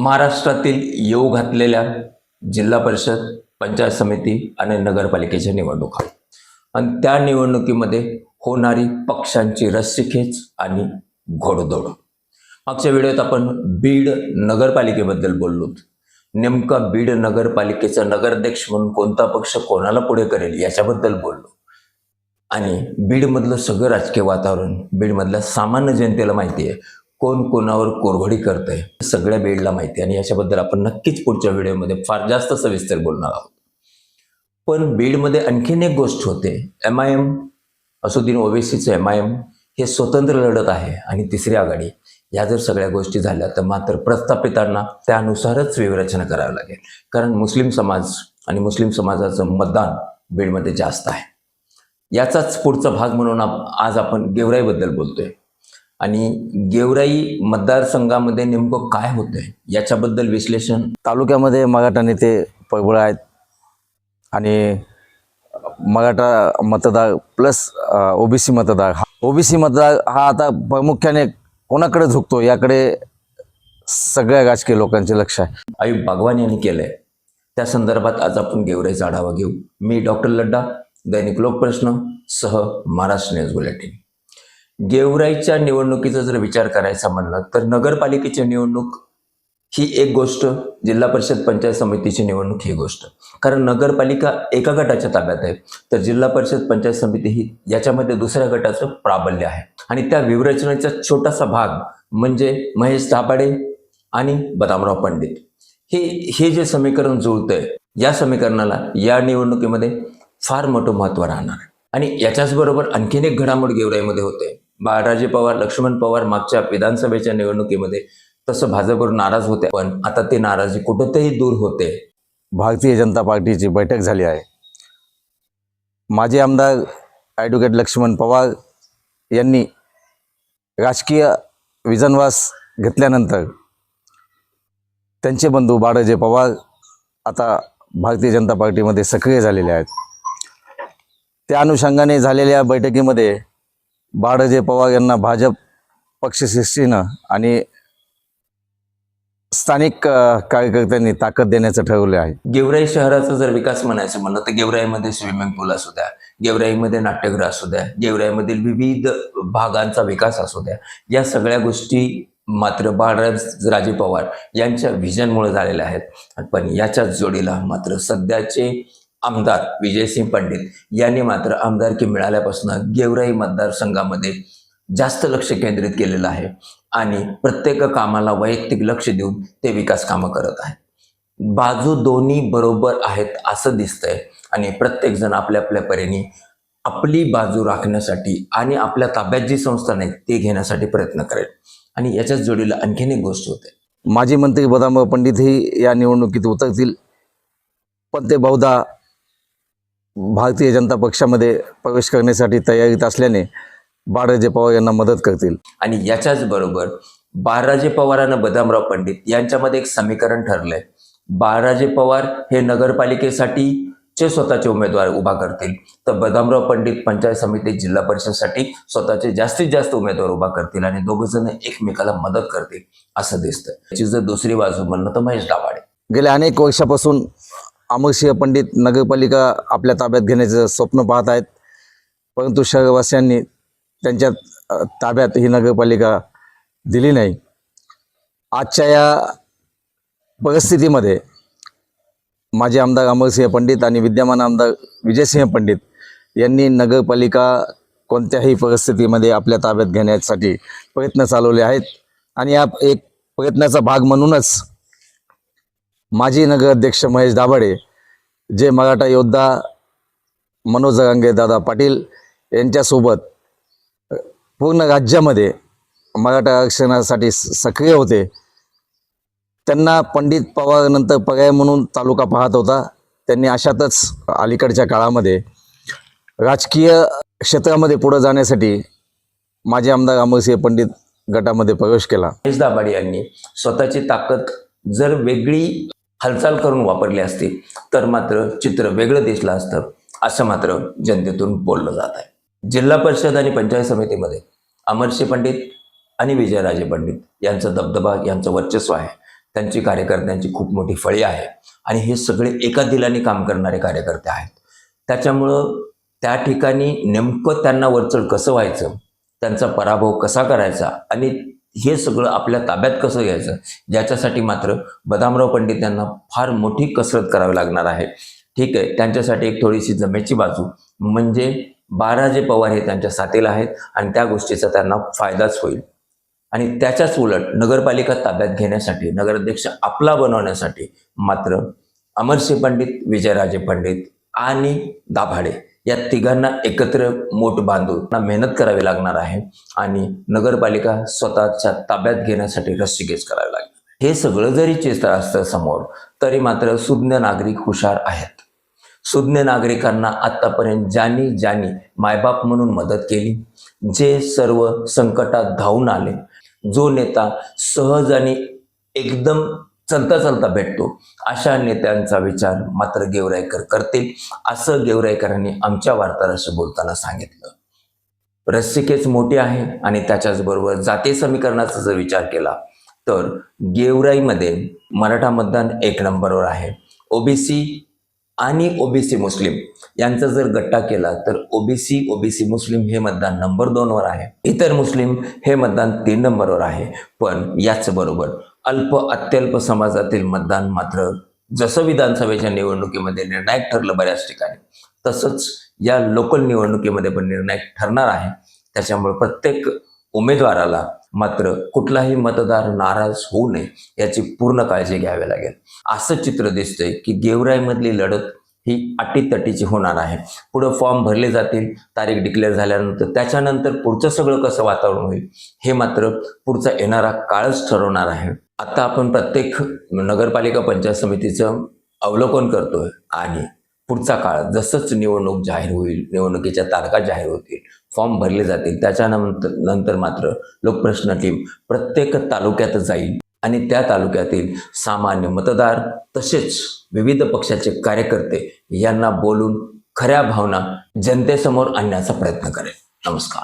महाराष्ट्रातील येऊ घातलेल्या जिल्हा परिषद पंचायत समिती आणि नगरपालिकेच्या निवडणुका. आणि त्या निवडणुकीमध्ये होणारी पक्षांची रस्सीखेच आणि घोडदौड. मागच्या व्हिडिओत आपण बीड नगरपालिकेबद्दल बोललो नेमका बीड नगरपालिकेचा नगराध्यक्ष म्हणून कोणता पक्ष कोणाला पुढे करेल याच्याबद्दल बोललो. आणि बीडमधलं सगळं राजकीय वातावरण बीडमधल्या सामान्य जनतेला माहिती आहे. कोण कोणावर कोरघोडी करतंय सगळ्या बीडला माहिती आणि याच्याबद्दल आपण नक्कीच पुढच्या व्हिडिओमध्ये फार जास्त सविस्तर बोलणार आहोत. पण बीडमध्ये आणखीन एक गोष्ट होते एम आय एम असुद्दीन ओवेसीचं एम आय एम हे स्वतंत्र लढत आहे आणि तिसरी आघाडी या जर सगळ्या गोष्टी झाल्या तर मात्र प्रस्थापितांना त्यानुसारच विवरचना करावी लागेल. कारण मुस्लिम समाज आणि मुस्लिम समाजाचं मतदान बीडमध्ये जास्त आहे. याचाच पुढचा भाग म्हणून आज आपण गेवराईबद्दल बोलतोय. आणि गेवराई मतदारसंघामध्ये नेमकं काय होतंय याच्याबद्दल विश्लेषण तालुक्यामध्ये मराठा नेते प्रबळ आहेत आणि मराठा मतदार प्लस ओबीसी मतदार. हा ओबीसी मतदार हा आता प्रामुख्याने कोणाकडे झुकतो याकडे सगळ्या राजकीय लोकांचे लक्ष आहे. आयुब बागवान यांनी केलंय. त्या संदर्भात आज आपण गेवराईचा आढावा घेऊ. मी डॉक्टर लड्डा दैनिक लोकप्रश्न सह महाराष्ट्र न्यूज बुलेटिन. गेवराईच्या निवडणुकीचा जर विचार करायचा म्हणला तर नगरपालिकेची निवडणूक ही एक गोष्ट जिल्हा परिषद पंचायत समितीची निवडणूक ही गोष्ट. कारण नगरपालिका एका गटाच्या ताब्यात आहे तर जिल्हा परिषद पंचायत समिती ही याच्यामध्ये दुसऱ्या गटाचं प्राबल्य आहे. आणि त्या व्यूहरचनेचा छोटासा भाग म्हणजे महेश दाभाडे आणि बदामराव पंडित. हे हे जे समीकरण जुळतंय या समीकरणाला या निवडणुकीमध्ये फार मोठं महत्त्व राहणार आहे. आणि याच्याच बरोबर आणखीन एक घडामोड गेवराईमध्ये होते बाळराजे पवार लक्ष्मण पवार मागच्या विधानसभेच्या निवडणुकीमध्ये तसं भाजपवर नाराज होते. पण आता ते नाराजी कुठंतरी दूर होते. भारतीय जनता पार्टीची बैठक झाली आहे. माजी आमदार ॲडव्होकेट लक्ष्मण पवार यांनी राजकीय विजनवास घेतल्यानंतर त्यांचे बंधू बाळाजे पवार आता भारतीय जनता पार्टीमध्ये सक्रिय झालेले आहेत. त्या अनुषंगाने झालेल्या बैठकीमध्ये बाळाजे पवार यांना भाजप पक्षश्रेष्ठीनं आणि स्थानिक कार्यकर्त्यांनी ताकद देण्याचं ठरवलं आहे. गेवराई शहराचा जर विकास म्हणायचं म्हणलं तर गेवराईमध्ये स्विमिंग पूल असू द्या गेवराईमध्ये नाट्यगृह असू द्या गेवराईमधील विविध भागांचा विकास असू द्या या सगळ्या गोष्टी मात्र बाळराज राजे पवार यांच्या व्हिजनमुळे झालेल्या आहेत. पण याच्याच जोडीला मात्र सध्याचे आमदार विजयसिंग पंडित यांनी मात्र आमदारकी मिळाल्यापासून गेवराई मतदारसंघामध्ये जास्त लक्ष केंद्रित केलेलं आहे आणि प्रत्येक कामाला वैयक्तिक लक्ष देऊन ते विकास कामं करत आहेत. बाजू दोन्ही बरोबर आहेत असं दिसतंय आणि प्रत्येकजण आपल्या आपल्या परीने आपली बाजू राखण्यासाठी आणि आपल्या ताब्यात जी संस्था नाही ते घेण्यासाठी प्रयत्न करेल. आणि याच्याच जोडीला आणखीन एक गोष्ट होते. माजी मंत्री बदामराव पंडितही या निवडणुकीत उतरतील पण ते बहुधा भारतीय जनता पक्षामध्ये प्रवेश करण्यासाठी तयारीत असल्याने बाळाजे पवार यांना मदत करतील. आणि याच्याच बरोबर बाळराजे पवार आणि बदामराव पंडित यांच्यामध्ये एक समीकरण ठरलंय. बाळराजे पवार हे नगरपालिकेसाठी चे स्वतःचे उमेदवार उभा करतील. तर बदामराव पंडित पंचायत समिती जिल्हा परिषदसाठी स्वतःचे जास्तीत जास्त उमेदवार उभा करतील आणि दोघ जण एकमेकाला मदत करतील असं दिसतंय. याची जर दुसरी बाजू म्हणलं तर महेश दाभाडे. गेल्या अनेक वर्षापासून अमरसिंह पंडित नगरपालिका आपल्या ताब्यात घेण्याचं स्वप्न पाहत आहेत. परंतु शहरवासियांनी त्यांच्या ताब्यात ही नगरपालिका दिली नाही. आजच्या या परिस्थितीमध्ये माजी आमदार अमरसिंह पंडित आणि विद्यमान आमदार विजयसिंह पंडित यांनी नगरपालिका कोणत्याही परिस्थितीमध्ये आपल्या ताब्यात घेण्यासाठी प्रयत्न चालवले आहेत. आणि या एक प्रयत्नाचा भाग म्हणूनच माजी नगराध्यक्ष महेश दाभाडे जे मराठा योद्धा मनोज गंगे दादा पाटील यांच्यासोबत पूर्ण राज्यामध्ये मराठा आरक्षणासाठी सक्रिय होते. त्यांना पंडित पवार नंतर पर्याय म्हणून तालुका पाहत होता. त्यांनी अशातच अलीकडच्या काळामध्ये राजकीय क्षेत्रामध्ये पुढे जाण्यासाठी माजी आमदार अमरसिंह पंडित गटामध्ये प्रवेश केला. महेश यांनी स्वतःची ताकद जर वेगळी हालचाल करून वापरली असती तर मात्र चित्र वेगळं दिसलं असतं असं मात्र जनतेतून बोललं जात आहे. जिल्हा परिषद आणि पंचायत समितीमध्ये अमरसिंह पंडित आणि विजयराजे पंडित यांचा दबदबा यांचं वर्चस्व आहे. त्यांची कार्यकर्त्यांची खूप मोठी फळी आहे आणि हे सगळे एका दिलाने काम करणारे कार्यकर्ते आहेत. त्याच्यामुळं त्या ठिकाणी नेमकं त्यांना वरचढ कसं व्हायचं त्यांचा पराभव कसा करायचा आणि हे सगळं आपल्या ताब्यात कसं घ्यायचं? ज्याच्यासाठी मात्र बदामराव पंडित यांना फार मोठी कसरत करावी लागणार आहे. ठीक आहे त्यांच्यासाठी एक थोडीशी जमेची बाजू म्हणजे बाराजे पवार हे त्यांच्या साथीला आहेत आणि त्या गोष्टीचा त्यांना फायदाच होईल. आणि त्याच्याच उलट नगरपालिका ताब्यात घेण्यासाठी नगराध्यक्ष आपला बनवण्यासाठी मात्र अमरसिंह पंडित विजयराजे पंडित आणि दाभाडे या तिघांना एकत्र मोठ बांधून मेहनत करावी लागणार आहे आणि नगरपालिका स्वतःच्या ताब्यात घेण्यासाठी रस्सीखेच करावी लागणार हे सगळं जरी चित्र असतं समोर तरी मात्र सुज्ञ नागरिक हुशार आहेत. सुज्ञ नागरिकांना आत्तापर्यंत ज्यांनी ज्यांनी मायबाप म्हणून मदत केली जे सर्व संकटात धावून आले जो नेता सहज आणि एकदम चलता चलता भेटतो. अशा नेत्यांचा विचार मात्र गेवराईकर करतील असं गेवराईकरांनी आमच्या वार्ताहराशी बोलताना सांगितलं. रस्सिकेच मोठी आहे आणि त्याच्याचबरोबर जाती समीकरणाचा जर विचार केला तर गेवराईमध्ये मराठा मतदान एक नंबरवर आहे. ओबीसी आणि ओबीसी मुस्लिम यांचा जर गट्टा केला तर ओबीसी ओबीसी मुस्लिम हे मतदान नंबर दोनवर आहे. इतर मुस्लिम हे मतदान तीन नंबरवर आहे. पण याचबरोबर अल्प अत्यल्प समाजातील मतदान मात्र जसं विधानसभेच्या निवडणुकीमध्ये निर्णायक ठरलं बऱ्याच ठिकाणी तसंच या लोकल निवडणुकीमध्ये पण निर्णायक ठरणार आहे. त्याच्यामुळे प्रत्येक उमेदवाराला मात्र कुठलाही मतदार नाराज होऊ नये याची पूर्ण काळजी घ्यावी लागेल. असं चित्र दिसतंय की गेवराईमधली लढत ही अटीतटीची होणार आहे. पुढं फॉर्म भरले जातील तारीख डिक्लेअर झाल्यानंतर त्याच्यानंतर पुढचं सगळं कसं वातावरण होईल हे मात्र पुढचा येणारा काळच ठरवणार आहे. आत्ता आपण प्रत्येक नगरपालिका पंचायत समितीचं अवलोकन करतोय आणि पुढचा काळ जसंच निवडणूक जाहीर होईल निवडणुकीच्या तारखा जाहीर होतील फॉर्म भरले जातील त्याच्यानंतर नंतर मात्र लोकप्रश्न टीम प्रत्येक तालुक्यात जाईल आणि त्या तालुक्यातील सामान्य मतदार तसेच विविध पक्षाचे कार्यकर्ते यांना बोलून खऱ्या भावना जनतेसमोर आणण्याचा प्रयत्न करेल. नमस्कार.